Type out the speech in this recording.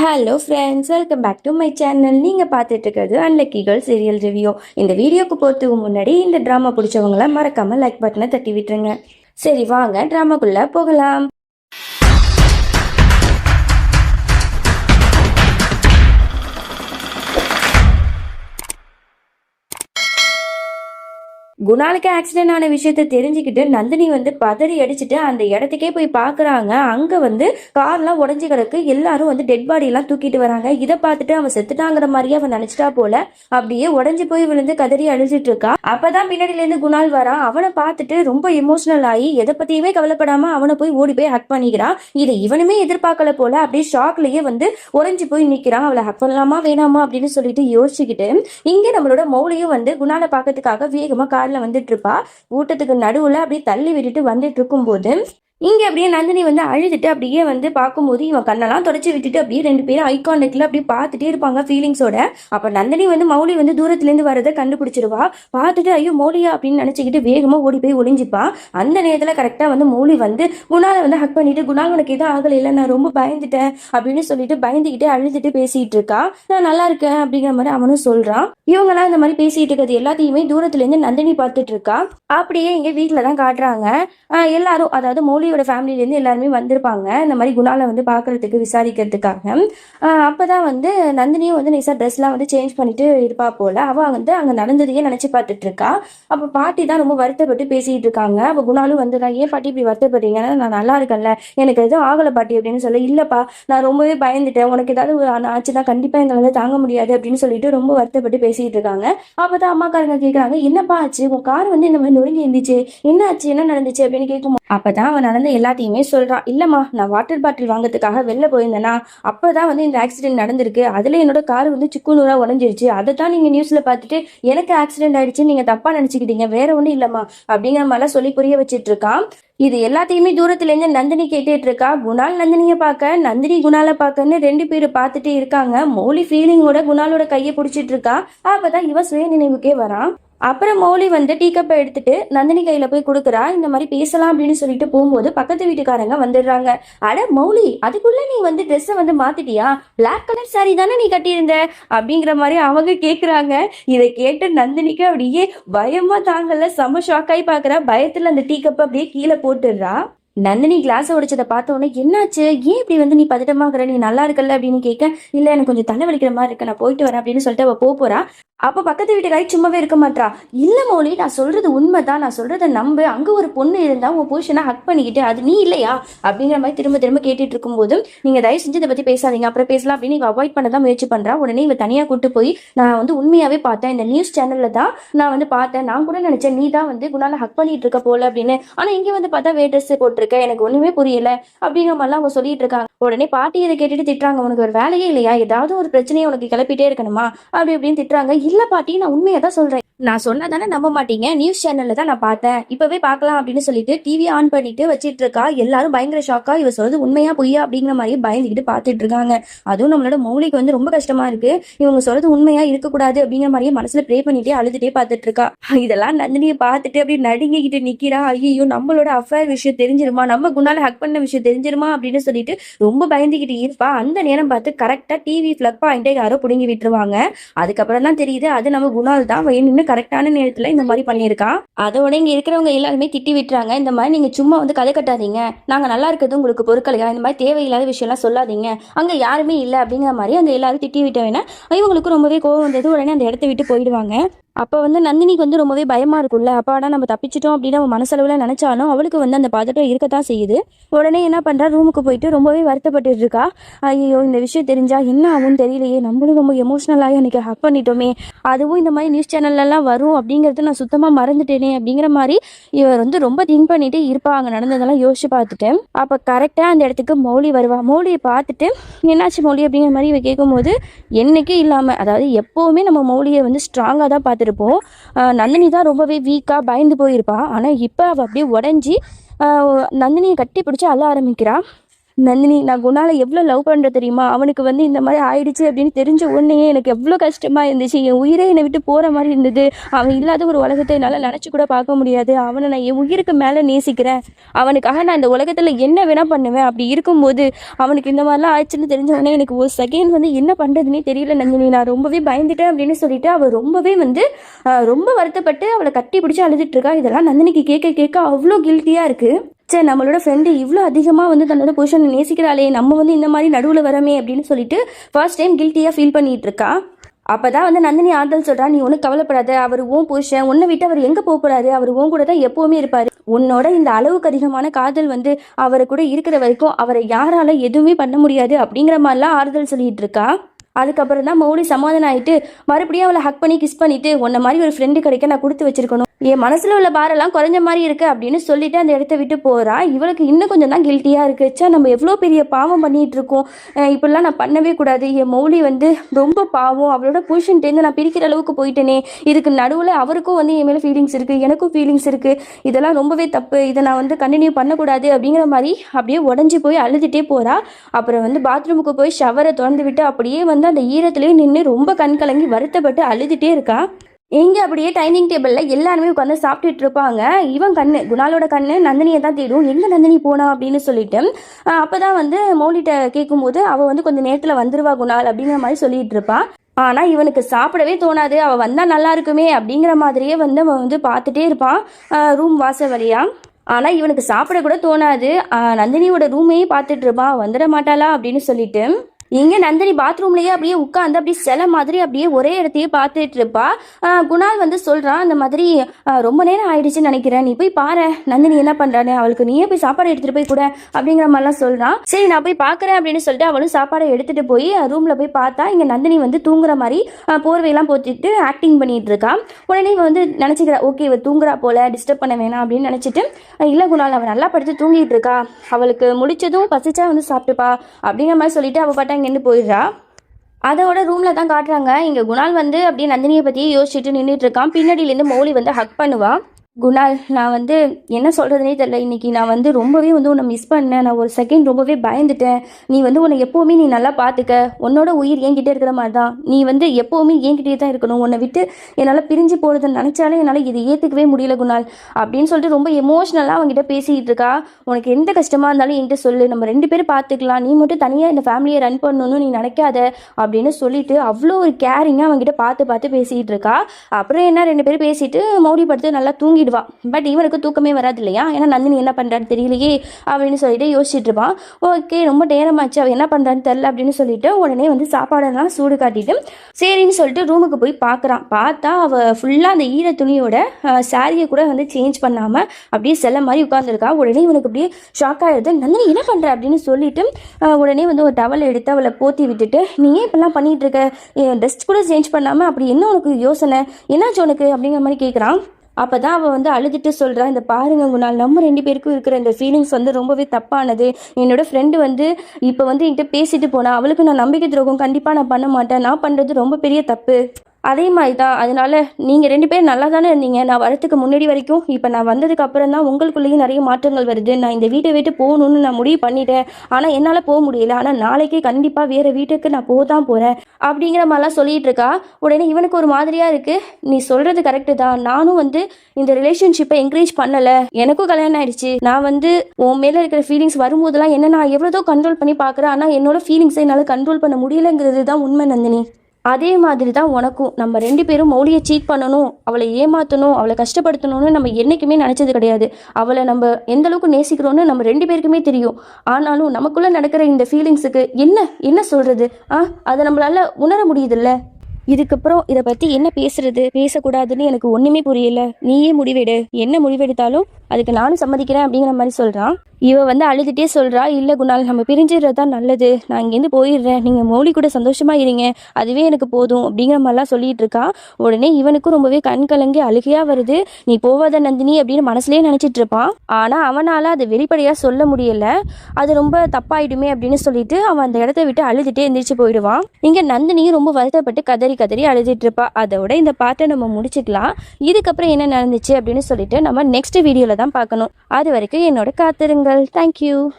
Hello friends welcome back to my channel நீங்கள் பார்த்துட்டு இருக்கிறது அன்லக்கிகள் சீரியல் ரிவ்யூ இந்த வீடியோக்கு போகிறதுக்கு முன்னாடி இந்த ட்ராமா பிடிச்சவங்கள மறக்காமல் லைக் பட்டனை தட்டி விட்டுருங்க. சரி வாங்க ட்ராமாக்குள்ளே போகலாம். குணாலுக்கு ஆக்சிடென்ட் ஆன விஷயத்த தெரிஞ்சுக்கிட்டு நந்தினி வந்து பதறி அடிச்சுட்டு அந்த இடத்துக்கே போய் பார்க்குறாங்க அங்கே வந்து கார்லாம் உடஞ்சி கிடக்கு. எல்லாரும் வந்து டெட் பாடியெல்லாம் தூக்கிட்டு வராங்க. இதை பார்த்துட்டு அவன் செத்துட்டாங்கிற மாதிரியே அவன் நினச்சிட்டா போல. அப்படியே உடஞ்சி போய் விழுந்து கதறி அழிச்சிட்டு இருக்கா. அப்பதான் பின்னாடிலேருந்து குணால் வரான் அவனை பார்த்துட்டு ரொம்ப எமோஷனல் ஆகி எதை பற்றியுமே கவலைப்படாம அவனை போய் ஓடி போய் ஹக் பண்ணிக்கிறான். இதை இவனுமே எதிர்பார்க்கல போல அப்படியே ஷாக்லயே வந்து உறைஞ்சி போய் நிற்கிறான் அவளை ஹக் பண்ணலாமா வேணாமா அப்படின்னு சொல்லிட்டு யோசிச்சுக்கிட்டு இங்கே நம்மளோட மௌலியும் வந்து குணாலை பார்க்கறதுக்காக வேகமாக காரில் வந்துட்டு இருப்பா. ஊட்டத்துக்கு நடுவில் அப்படியே தள்ளி விட்டுட்டு வந்துட்டு இருக்கும்போது இங்கே அப்படியே நந்தினி வந்து அழுதுட்டு அப்படியே வந்து பார்க்கும்போது இவன் கண்ணெல்லாம் தொடச்சி விட்டுட்டு அப்படியே ரெண்டு பேரும் ஐகானிக்கில் அப்படியே பார்த்துட்டே இருப்பாங்க ஃபீலிங்ஸோட அப்போ நந்தினி வந்து மௌலி வந்து தூரத்துலேருந்து வரதை கண்டுபிடிச்சிருவா. பார்த்துட்டு ஐயோ மௌலியா அப்படின்னு நினச்சிக்கிட்டு வேகமாக ஓடி போய் ஒளிஞ்சிப்பா. அந்த நேரத்தில் கரெக்டாக வந்து மௌலி வந்து குணாலை வந்து ஹக் பண்ணிட்டு குணால் உனக்கு எதுவும் ஆகலை இல்லை நான் ரொம்ப பயந்துட்டேன் அப்படின்னு சொல்லிட்டு பயந்துக்கிட்டு அழுதுட்டு பேசிட்டு இருக்கா. நான் நல்லா இருக்கேன் அப்படிங்கிற மாதிரி அவனும் சொல்றான். இவங்கெல்லாம் இந்த மாதிரி பேசிகிட்டு இருக்கிறது எல்லாத்தையுமே தூரத்துல இருந்து நந்தினி பார்த்துட்டு இருக்கா. அப்படியே இங்கே வீட்டில் தான் காட்டுறாங்க எல்லாரும் அதாவது மௌலி family ஃபேமிலியிலேருந்து இருந்து எல்லாருமே வந்திருப்பாங்க. இந்த மாதிரி குணாலை வந்து பார்க்கறதுக்கு விசாரிக்கிறதுக்காக. ஆஹ் அப்பதான் வந்து நந்தினியும் வந்து நைஸா ட்ரெஸ்லாம் வந்து சேஞ்ச் பண்ணிட்டு இருப்பா போல. அவ வந்து அங்க நடந்ததையே நினைச்சு பார்த்துட்டு இருக்கா. அப்ப பாட்டி தான் ரொம்ப வருத்தப்பட்டு பேசிட்டு இருக்காங்க. அப்ப குணாலும் வந்து ஏன் பாட்டி இப்படி வருத்தப்படுறீங்கன்னா நான் நல்லா இருக்கேன்ல. எனக்கு எதுவும் ஆகலை பாட்டி அப்படின்னு சொல்ல இல்லப்பா நான் ரொம்பவே பயந்துட்டேன். உனக்கு ஏதாவது ஒரு ஆ- ஆச்சுன்னா கண்டிப்பா எங்களால தாங்க முடியாது அப்படின்னு சொல்லிட்டு ரொம்ப வருத்தப்பட்டு பேசிட்டு இருக்காங்க. அப்பதான் அம்மாக்காரங்க கேட்குறாங்க என்னப்பா ஆச்சு? உன் கார் வந்து இந்த மாதிரி நொறுங்கி இருந்துச்சு. என்ன ஆச்சு? என்ன நடந்துச்சு? அப்படின்னு கேட்கும் அப்பதான் அவன் நடந்த எல்லாத்தையுமே சொல்கிறான் இல்லைம்மா நான் வாட்டர் பாட்டில் வாங்குறதுக்காக வெளில போயிருந்தேண்ணா அப்போ தான் வந்து இந்த ஆக்சிடென்ட் நடந்திருக்கு. அதில் என்னோட கார் வந்து சுக்குநூறா உடஞ்சிருச்சு. அதை தான் நீங்கள் நியூஸில் பார்த்துட்டு எனக்கு ஆக்சிடென்ட் ஆயிடுச்சு நீங்கள் தப்பா நினச்சிக்கிட்டீங்க வேற ஒன்றும் இல்லைம்மா அப்படிங்கிற மாதிரிலாம் சொல்லி புரிய வச்சுட்டு இருக்கான் இது எல்லாத்தையுமே தூரத்துலேருந்து நந்தினி கேட்டுட்டு இருக்கா. குணால் நந்தினியை பார்க்க நந்தினி குணாலை பார்க்கன்னு ரெண்டு பேர் பார்த்துட்டே இருக்காங்க. மௌலி ஃபீலிங்கோட குணாலோட கையை பிடிச்சிட்டு இருக்கா. அப்பதான் இவன் சுய நினைவுக்கே வரான் அப்புறம் மௌலி வந்து டீ கப்பை எடுத்துட்டு நந்தினி கையில போய் கொடுக்குறா. இந்த மாதிரி பேசலாம் அப்படின்னு சொல்லிட்டு போகும்போது பக்கத்து வீட்டுக்காரங்க வந்துடுறாங்க. அட மௌலி அதுக்குள்ள நீ வந்து ட்ரெஸ்ஸை வந்து மாத்திட்டியா? பிளாக் கலர் சாரி தானே நீ கட்டியிருந்த? அப்படிங்கிற மாதிரி அவங்க கேக்குறாங்க. இதை கேட்டு நந்தினிக்கு அப்படியே பயமா தாங்கல. செம ஷாக் ஆகி பாக்குறா. பயத்துல அந்த டீ கப்பை அப்படியே கீழே போட்டுடுறா. நந்தினி கிளாஸ் உடைச்சதை பார்த்த உடனே என்னாச்சு? ஏன் இப்படி வந்து நீ பதட்டமாகற நீ நல்லா இருக்கல அப்படின்னு கேட்க இல்லை எனக்கு கொஞ்சம் தலை வலிக்கிற மாதிரி இருக்கு. நான் போயிட்டு வரேன் அப்படின்னு சொல்லிட்டு அவள் போக போறா. பக்கத்து வீட்டுக்காரி சும்மாவே இருக்க மாட்றா. இல்லை மௌலி நான் சொல்றது உண்மைதான். நான் சொல்றத நம்பு. அங்கே ஒரு பொண்ணு இருந்தால் உன் புருஷனை ஹக் பண்ணிக்கிட்டு அது நீ இல்லையா? அப்படிங்கிற மாதிரி திரும்ப திரும்ப கேட்டுட்டு இருக்கும்போது நீங்கள் தயவு செஞ்சு இதை பற்றி பேசாதீங்க. அப்புறம் பேசலாம் அப்படின்னு இவ அவாய்ட் பண்ண தான் முயற்சி பண்ணுறா உடனே இவ தனியாக கூட்டு போய் நான் வந்து உண்மையாகவே பார்த்தேன். இந்த நியூஸ் சேனலில் தான் நான் வந்து பார்த்தேன். நான் கூட நினச்சேன் நீ தான் வந்து குணால ஹக் பண்ணிட்டு இருக்க போல அப்படின்னு. ஆனால் இங்கே வந்து பார்த்தா வே ட்ரெஸ் இருக்க எனக்கு ஒண்ணுமே புரியல அப்படிங்கிற மாதிரிலாம் அவங்க சொல்லிட்டு இருக்காங்க. உடனே பாட்டி இதை கேட்டுட்டு திட்டுறாங்க உனக்கு ஒரு வேலையே இல்லையா? ஏதாவது ஒரு பிரச்சனையை உனக்கு கிளப்பிட்டே இருக்கணுமா? அப்படி இப்படின்னு திட்டுறாங்க. இல்ல பாட்டி நான் உண்மையை தான் சொல்றேன். நான் சொன்னதானே நம்ப மாட்டீங்க? நியூஸ் சேனல்ல தான் நான் பார்த்தேன். இப்பவே பார்க்கலாம் அப்படின்னு சொல்லிட்டு டிவி ஆன் பண்ணிட்டு வச்சிட்டு இருக்கா எல்லாரும் பயங்கர ஷாக்கா இவ சொல்றது உண்மையா பொய்யா அப்படிங்கிற மாதிரி பயந்துக்கிட்டு பார்த்துட்டு இருக்காங்க அதுவும் நம்மளோட மௌலிக்கு வந்து ரொம்ப கஷ்டமா இருக்கு. இவங்க சொல்றது உண்மையா இருக்கக்கூடாது அப்படிங்கிற மாதிரியே மனசுல ப்ரே பண்ணிட்டே அழுதுட்டே பார்த்துட்டு இருக்கா இதெல்லாம் நந்தினியை பார்த்துட்டு அப்படியே நடுங்கிக்கிட்டு நிக்கிறா. ஐயோ நம்மளோட அஃபேர் விஷயம் தெரிஞ்சிருமா? நம்ம குணால ஹக் பண்ண விஷயம் தெரிஞ்சிருமா? அப்படின்னு சொல்லிட்டு ரொம்ப பயந்துக்கிட்டு இருப்பா. அந்த நேரம் பார்த்து கரெக்டா டிவி பிளக் பாயிண்டே யாரோ பிடுங்கி விட்டுருவாங்க. அதுக்கப்புறம் தான் தெரியுது அது நம்ம குணால் தான். நின்று கரெக்டான நேரத்துல இந்த மாதிரி பண்ணியிருக்கான் அதோட இங்க இருக்கிறவங்க எல்லாருமே திட்டி விட்டுறாங்க. இந்த மாதிரி நீங்க சும்மா வந்து கதை கட்டாதீங்க. நாங்க நல்லா இருக்கிறது உங்களுக்கு பொருட்களையா இந்த மாதிரி தேவையில்லாத விஷயம்லாம் சொல்லாதீங்க. அங்க யாருமே இல்லை அப்படிங்கிற மாதிரி அந்த எல்லாரும் திட்டி விட்ட வேணா இவங்களுக்கு ரொம்பவே கோவம் வந்தது. உடனே அந்த இடத்த விட்டு போயிடுவாங்க. அப்போ வந்து நந்தினிக்கு வந்து ரொம்பவே பயமாக இருக்கும்ல. அப்பாடா நம்ம தப்பிச்சிட்டோம் அப்படின்னு அவன் மனசளவில் நினச்சாலும் அவளுக்கு வந்து அந்த பதட்டம் இருக்கத்தான் செய்யுது. உடனே என்ன பண்ணுறா ரூமுக்கு போயிட்டு ரொம்பவே வருத்தப்பட்டு இருக்கா. ஐயோ இந்த விஷயம் தெரிஞ்சா என்ன ஆகும்னு தெரியலையே. நம்மளும் ரொம்ப எமோஷ்னலாக எனக்கு ஹக் பண்ணிட்டோமே. அதுவும் இந்த மாதிரி நியூஸ் சேனல்லலாம் வரும் அப்படிங்கிறது நான் சுத்தமாக மறந்துட்டேனே அப்படிங்கிற மாதிரி இவர் வந்து ரொம்ப திங்க் பண்ணிட்டு இருப்பா. அங்கே நடந்ததெல்லாம் யோசிச்சு பார்த்துட்டேன் அப்போ கரெக்டாக அந்த இடத்துக்கு மௌலி வருவா. மௌலியை பார்த்துட்டு என்னாச்சு மௌலி? அப்படிங்கிற மாதிரி இவ கேட்கும்போது என்னைக்கே இல்லாமல் அதாவது எப்போவுமே நம்ம மௌலியை வந்து ஸ்ட்ராங்காக தான் பார்த்துருப்போம் நந்தினி தான் ரொம்பவே வீக்காக பயந்து போயிருப்பா. ஆனால் இப்போ அவள் அப்படியே உடஞ்சி நந்தினியை கட்டி பிடிச்சி அழ ஆரம்பிக்கிறாள் நந்தினி நான் குணால எவ்வளோ லவ் பண்ணுற தெரியுமா? அவனுக்கு வந்து இந்த மாதிரி ஆயிடுச்சு அப்படின்னு தெரிஞ்ச உடனே எனக்கு எவ்வளோ கஷ்டமாக இருந்துச்சு. என் உயிரே என்னை விட்டு போகிற மாதிரி இருந்தது. அவன் இல்லாத ஒரு உலகத்தை என்னால் நினச்சி கூட பார்க்க முடியாது. அவனை நான் என் உயிருக்கு மேலே நேசிக்கிறேன். அவனுக்காக நான் இந்த உலகத்தில் என்ன வேணால் பண்ணுவேன். அப்படி இருக்கும்போது அவனுக்கு இந்த மாதிரிலாம் ஆயிடுச்சுன்னு தெரிஞ்ச உடனே எனக்கு ஒரு செகண்ட் வந்து என்ன பண்ணுறதுனே தெரியல நந்தினி. நான் ரொம்பவே பயந்துட்டேன் அப்படின்னு சொல்லிட்டு அவள் ரொம்பவே வந்து ரொம்ப வருத்தப்பட்டு அவளை கட்டி பிடிச்சி அழுதுட்டு இருக்கா. இதெல்லாம் நந்தினிக்கு கேட்க கேட்க அவ்வளோ கில்ட்டியாக இருக்குது சே நம்மளோட ஃப்ரெண்டு இவ்வளோ அதிகமாக வந்து தன்னோட பொசிஷனை நேசிக்கிறாளே நம்ம வந்து இந்த மாதிரி நடுவில் வரமே அப்படின்னு சொல்லிட்டு ஃபர்ஸ்ட் டைம் கில்ட்டியாக ஃபீல் பண்ணிகிட்டு இருக்கா? அப்போ தான் வந்து நந்தினி ஆறுதல் சொல்கிறா நீ ஒன்றும் கவலைப்படாத அவர் ஓன் புருஷன் உன்னை விட்டு அவர் எங்கே போகிறாரு அவர் உன் கூட தான் எப்போவுமே இருப்பார். உன்னோட இந்த அளவுக்கு அதிகமான காதல் வந்து அவரை கூட இருக்கிற வரைக்கும் அவரை யாரால எதுவுமே பண்ண முடியாது அப்படிங்கிற மாதிரிலாம் ஆறுதல் சொல்லிட்டு இருக்கா? அதுக்கப்புறம் தான் மௌடி சமாதானம் ஆகிட்டு மறுபடியும் அவளை ஹக் பண்ணி கிஸ் பண்ணிட்டு உன்ன மாதிரி ஒரு ஃப்ரெண்டு கிடைக்க நான் கொடுத்து வச்சிருக்கணும். என் மனசில் உள்ள பாரெல்லாம் குறைஞ்ச மாதிரி இருக்கு அப்படின்னு சொல்லிட்டு அந்த இடத்த விட்டு போகிறான் இவளுக்கு இன்னும் கொஞ்சம் தான் கில்ட்டியாக இருக்குது ச்சே நம்ம எவ்வளோ பெரிய பாவம் பண்ணிகிட்டு இருக்கோம். இப்படிலாம் நான் பண்ணவே கூடாது. என் மௌலி வந்து ரொம்ப பாவம். அவளோட புருஷன்ட்டேருந்து நான் பிரிக்கிற அளவுக்கு போயிட்டேனே. இதுக்கு நடுவில் அவருக்கும் வந்து என் மேலே ஃபீலிங்ஸ் இருக்குது எனக்கும் ஃபீலிங்ஸ் இருக்குது இதெல்லாம் ரொம்பவே தப்பு. இதை நான் வந்து கண்டினியூ பண்ணக்கூடாது அப்படிங்கிற மாதிரி அப்படியே உடஞ்சி போய் அழுதுகிட்டே போகிறா அப்புறம் வந்து பாத்ரூமுக்கு போய் ஷவரை திறந்து விட்டு அப்படியே வந்து அந்த ஈரத்துலேயே நின்று ரொம்ப கண் கலங்கி வருத்தப்பட்டு அழுதுகிட்டே இருக்கா. இங்கே அப்படியே டைனிங் டேபிளில் எல்லாருமே உட்காந்து சாப்பிட்டுட்டு இருப்பாங்க. இவன் கண்ணு குணாலோட கண்ணு நந்தினியை தான் தேடும். எங்கே நந்தினி போனா அப்படின்னு சொல்லிட்டு அப்போ தான் வந்து மௌலிட்ட கேட்கும்போது அவள் வந்து கொஞ்சம் நேரத்தில் வந்துருவா குணால் அப்படிங்கிற மாதிரி சொல்லிட்டு இருப்பான் ஆனால் இவனுக்கு சாப்பிடவே தோணாது. அவள் வந்தால் நல்லா இருக்குமே அப்படிங்கிற மாதிரியே வந்து அவன் வந்து பார்த்துட்டே இருப்பான் ரூம் வாசல் வழியாக ஆனால் இவனுக்கு சாப்பிட கூட தோணாது. நந்தினியோட ரூமையே பார்த்துட்டு இருப்பான் வந்துட மாட்டாளா அப்படின்னு சொல்லிட்டு. இங்கே நந்தினி பாத்ரூம்லேயே அப்படியே உட்காந்து அப்படியே சில மாதிரி அப்படியே ஒரே இடத்தையே பார்த்துட்டு இருப்பா. குணால் வந்து சொல்கிறான் அந்த மாதிரி ரொம்ப நேரம் ஆயிடுச்சுன்னு நினைக்கிறேன். நீ போய் பாரு நந்தினி என்ன பண்ணுறான்னு அவளுக்கு நீயே போய் சாப்பாடு எடுத்துகிட்டு போய் கூட அப்படிங்கிற மாதிரிலாம் சொல்கிறான் சரி நான் போய் பார்க்குறேன் அப்படின்னு சொல்லிட்டு அவளும் சாப்பாடை எடுத்துகிட்டு போய் ரூமில் போய் பார்த்தா இங்கே நந்தினி வந்து தூங்குற மாதிரி போர்வையெல்லாம் போட்டுட்டு ஆக்டிங் பண்ணிட்டு இருக்கா. உடனே இவன் வந்து நினச்சிக்கிறா ஓகே இவ தூங்குறா போல டிஸ்டர்ப் பண்ண வேணாம் அப்படின்னு நினச்சிட்டு இல்லை குணால் அவள் நல்லா படுத்து தூங்கிட்டு இருக்கா. அவளுக்கு முடிச்சதும் பசிச்சா வந்து சாப்பிட்டுப்பா அப்படிங்கிற மாதிரி சொல்லிட்டு அவள் பாட்டா இங்கேருந்து போயிடுறா. அதோட ரூமில் தான் காட்டுறாங்க. இங்கே குணால் வந்து அப்படியே நந்தினியை பற்றியே யோசிச்சுட்டு நின்றுட்டு இருக்கான். பின்னாடியிலேருந்து மௌலி வந்து ஹக் பண்ணுவான் குணால் நான் வந்து என்ன சொல்கிறதுனே தெரில இன்னைக்கு நான் வந்து ரொம்பவே வந்து உன்னை மிஸ் பண்ணேன். நான் ஒரு செகண்ட் ரொம்பவே பயந்துட்டேன். நீ வந்து உன்னை எப்போவுமே நீ நல்லா பார்த்துக்க உன்னோட உயிர் என்கிட்ட இருக்கிற மாதிரி தான் நீ வந்து எப்போவுமே என்கிட்டே தான் இருக்கணும். உன்னை விட்டு என்னால் பிரிஞ்சு போகிறத நினச்சாலே என்னால் இதை ஏற்றுக்கவே முடியல குணால் அப்படின்னு சொல்லிட்டு ரொம்ப எமோஷ்னலாக அவங்ககிட்ட பேசிகிட்டு இருக்கா. உனக்கு எந்த கஷ்டமாக இருந்தாலும் என்கிட்ட சொல்லு. நம்ம ரெண்டு பேரும் பார்த்துக்கலாம் நீ மட்டும் தனியாக இந்த ஃபேமிலியை ரன் பண்ணணும்னு நீ நினைக்காத அப்படின்னு சொல்லிட்டு அவ்வளோ ஒரு கேரிங்காக அவங்ககிட்ட பார்த்து பார்த்து பேசிகிட்டு இருக்கா. அப்புறம் என்ன? ரெண்டு பேரும் பேசிட்டு மௌடி படுத்து நல்லா தூங்கிட்டு தூங்கிடுவா பட் இவனுக்கு தூக்கமே வராது இல்லையா ஏன்னா நந்தினி என்ன பண்ணுறான்னு தெரியலையே அப்படின்னு சொல்லிட்டு யோசிச்சுட்டு இருப்பான் ஓகே ரொம்ப நேரமாச்சு. அவள் என்ன பண்ணுறான்னு தெரில அப்படின்னு சொல்லிட்டு உடனே வந்து சாப்பாடெல்லாம் சூடு காட்டிட்டு சரின்னு சொல்லிட்டு ரூமுக்கு போய் பார்க்குறான் பார்த்தா அவள் ஃபுல்லாக அந்த ஈர துணியோட சாரியை கூட வந்து சேஞ்ச் பண்ணாமல் அப்படியே செல்ல மாதிரி உட்காந்துருக்கா உடனே இவனுக்கு அப்படியே ஷாக் ஆகிடுது நந்தினி என்ன பண்ணுற அப்படின்னு சொல்லிட்டு உடனே வந்து ஒரு டவல் எடுத்து அவளை போத்தி விட்டுட்டு நீ ஏன் இப்படிலாம் பண்ணிட்டு இருக்க? ட்ரெஸ் கூட சேஞ்ச் பண்ணாமல் அப்படி என்ன உனக்கு யோசனை? என்னாச்சு உனக்கு? அப்படிங்கிற மாதிரி கேட்குறான் அப்போ தான் அவள் வந்து அழுதுட்டு சொல்கிறா இந்த பாருங்க குணால் நம்ம ரெண்டு பேருக்கும் இருக்கிற இந்த ஃபீலிங்ஸ் வந்து ரொம்பவே தப்பானது. என்னோட ஃப்ரெண்டு வந்து இப்போ வந்து என்கிட்ட பேசிட்டு போனா அவளுக்கு நான் நம்பிக்கை துரோகம் கண்டிப்பாக நான் பண்ண மாட்டேன். நான் பண்ணுறது ரொம்ப பெரிய தப்பு. அதே மாதிரி தான் அதனால நீங்கள் ரெண்டு பேரும் நல்லா தானே இருந்தீங்க. நான் வரத்துக்கு முன்னாடி வரைக்கும் இப்போ நான் வந்ததுக்கு அப்புறம் தான் உங்களுக்குள்ளேயும் நிறைய மாற்றங்கள் வருது. நான் இந்த வீட்டை விட்டு போகணும்னு நான் முடிவு பண்ணிட்டேன். ஆனால் என்னால் போக முடியல. ஆனால் நாளைக்கே கண்டிப்பாக வேறு வீட்டுக்கு நான் போக தான் போகிறேன் அப்படிங்கிற மாதிரிலாம் சொல்லிட்டு இருக்கா. உடனே இவனுக்கு ஒரு மாதிரியாக இருக்குது நீ சொல்கிறது கரெக்டு தான். நானும் வந்து இந்த ரிலேஷன்ஷிப்பை என்கரேஜ் பண்ணலை. எனக்கும் கல்யாணம் ஆயிடுச்சு. நான் வந்து உன் மேலே இருக்கிற ஃபீலிங்ஸ் வரும்போதெல்லாம் என்ன நான் எவ்வளோதோ கண்ட்ரோல் பண்ணி பார்க்குறேன். ஆனால் என்னோட ஃபீலிங்ஸை என்னால் கண்ட்ரோல் பண்ண முடியலைங்கிறது தான் உண்மை நந்தினி. அதே மாதிரி தான் உனக்கும். நம்ம ரெண்டு பேரும் மௌலியை சீட் பண்ணணும் அவளை ஏமாற்றணும் அவளை கஷ்டப்படுத்தணும்னு நம்ம என்றைக்குமே நினச்சது கிடையாது. அவளை நம்ம எந்த அளவுக்கு நேசிக்கிறோன்னு நம்ம ரெண்டு பேருக்குமே தெரியும். ஆனாலும் நமக்குள்ளே நடக்கிற இந்த ஃபீலிங்ஸுக்கு என்ன என்ன சொல்கிறது ஆ அதை நம்மளால உணர முடியுதுல்ல? இதுக்கப்புறம் இதை பற்றி என்ன பேசுறது? பேசக்கூடாதுன்னு எனக்கு ஒன்றுமே புரியல. நீயே முடிவெடு. என்ன முடிவெடுத்தாலும் அதுக்கு நானும் சம்மதிக்கிறேன் அப்படிங்கிற மாதிரி சொல்கிறான் இவ வந்து அழுதுகிட்டே சொல்கிறா இல்லை குணால் நம்ம பிரிஞ்சிடுறது தான் நல்லது. நான் இங்கேருந்து போயிடுறேன். நீங்கள் மௌலி கூட சந்தோஷமாக இருங்க. அதுவே எனக்கு போதும் அப்படிங்கிற மாதிரிலாம் சொல்லிட்டு இருக்கா. உடனே இவனுக்கும் ரொம்பவே கண் கலங்கி அழுகையாக வருது. நீ போவாத நந்தினி அப்படின்னு மனசுலேயே நினச்சிட்டு இருப்பான். ஆனால் அவனால் அதை வெளிப்படையாக சொல்ல முடியலை. அது ரொம்ப தப்பாயிடுமே அப்படின்னு சொல்லிட்டு அவன் அந்த இடத்த விட்டு அழுதுகிட்டே எந்திரிச்சு போயிடுவான். இங்கே நந்தினியும் ரொம்ப வருத்தப்பட்டு கதறி கதறி அழுதுட்டு இருப்பா. அதோட இந்த பாட்டை நம்ம முடிச்சுக்கலாம். இதுக்கப்புறம் என்ன நடந்துச்சு அப்படின்னு சொல்லிட்டு நம்ம நெக்ஸ்ட் வீடியோவில் தான் பார்க்கணும். அது வரைக்கும் என்னோட well, thank you.